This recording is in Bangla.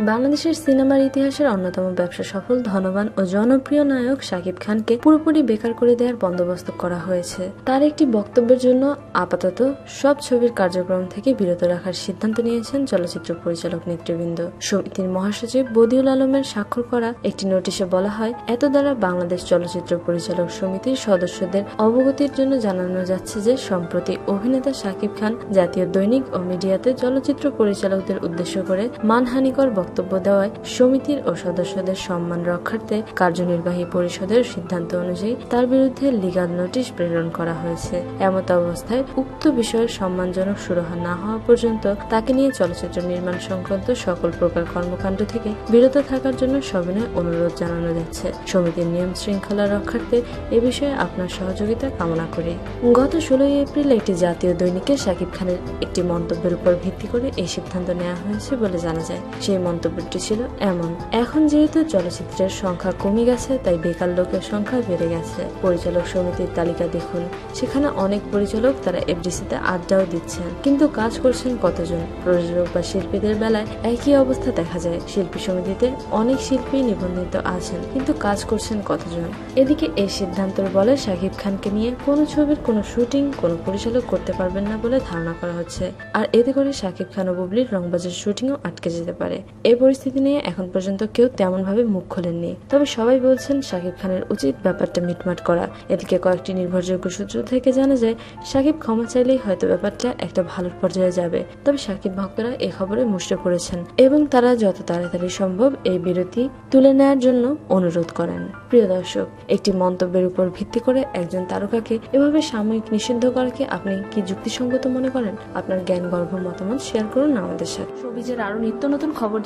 বাংলাদেশের সিনেমার ইতিহাসের অন্যতম ব্যবসা সফল, ধনবান ও জনপ্রিয় নায়ক শাকিব খানকে পুরোপুরি বেকার করে দেওয়ার বন্দোবস্ত করা হয়েছে। তার একটি বক্তব্যের জন্য আপাতত সব ছবির কার্যক্রম থেকে বিরত রাখার সিদ্ধান্ত নিয়েছেন চলচ্চিত্র পরিচালক নেতৃবৃন্দ। সমিতির মহাসচিব বদিউল আলমের স্বাক্ষর করা একটি নোটিশে বলা হয় এত দ্বারা বাংলাদেশ চলচ্চিত্র পরিচালক সমিতির সদস্যদের অবগতির জন্য জানানো যাচ্ছে যে, সম্প্রতি অভিনেতা শাকিব খান জাতীয় দৈনিক ও মিডিয়াতে চলচ্চিত্র পরিচালকদের উদ্দেশ্য করে মানহানিকর বক্তব্য দেওয়ায় সমিতির ও সদস্যদের সম্মান রক্ষার্থে কার্যনির্বাহী পরিষদের সিদ্ধান্ত অনুযায়ী তার বিরুদ্ধে লিগাল নোটিশ প্রেরণ করা হয়েছে। এমত অবস্থায় উক্ত বিষয়ের সম্মানজনক সুরাহা না হওয়া পর্যন্ত তাকে নিয়ে চলচ্চিত্র নির্মাণ সংক্রান্ত সকল প্রকার কর্মকাণ্ড থেকে বিরত থাকার জন্য সবিনয় অনুরোধ জানানো যাচ্ছে। সমিতির নিয়ম শৃঙ্খলা রক্ষার্থে এ বিষয়ে আপনার সহযোগিতা কামনা করি। গত ষোলোই এপ্রিল একটি জাতীয় দৈনিকে শাকিব খানের একটি মন্তব্যের উপর ভিত্তি করে এই সিদ্ধান্ত নেওয়া হয়েছে বলে জানা যায়। সেই মন্তব্যটি ছিল এমন। এখন যেহেতু চলচ্চিত্রের সংখ্যা কমে গেছে, তাই বেকার লোকের সংখ্যা বেড়ে গেছে। পরিচালক সমিতির তালিকা দেখুন। সেখানে অনেক পরিচালক তারা এফডিসিতে আড্ডাও দিচ্ছেন। কিন্তু কাজ করছেন কতজন? প্রযোজক বা শিল্পীদের বেলায় একই অবস্থা দেখা যায়। শিল্পী সমিতিতে অনেক শিল্পী নিবন্ধিত আছেন, কিন্তু কাজ করছেন কতজন? এদিকে এই সিদ্ধান্তের বলে শাকিব খানকে নিয়ে কোনো ছবির কোনো শুটিং, কোনো পরিচালক করতে পারবেন না বলে ধারণা করা হচ্ছে। আর এতে করে শাকিব খান ও বুবলির রংবাজের শুটিংও আটকে যেতে পারে। এই পরিস্থিতি নিয়ে এখন পর্যন্ত কেউ তেমন ভাবে মুখ খোলেননি। তবে সবাই বলছেন শাকিব খানের উচিত ব্যাপারটা মিটমাট করা। এদিকে কয়েকটি নির্ভরযোগ্য সূত্র থেকে জানা যায়, শাকিব ক্ষমা চাইলেই হয়তো ব্যাপারটা একটা ভালো পর্যায়ে যাবে। তবে শাকিব ভক্তরা এ খবরে মুষ্টে পড়েছেন এবং তারা যত তাড়াতাড়ি সম্ভব এই বিরতি তুলে নেয়ার জন্য অনুরোধ করেন। প্রিয় দর্শক, একটি মন্তব্যের উপর ভিত্তি করে একজন তারকাকে এভাবে সাময়িক নিষিদ্ধ করাকে আপনি কি যুক্তিসঙ্গত মনে করেন? আপনার জ্ঞান গর্ভ মতামত শেয়ার করুন আমাদের সাথে। শোবিজের আরও নিত্য নতুন খবর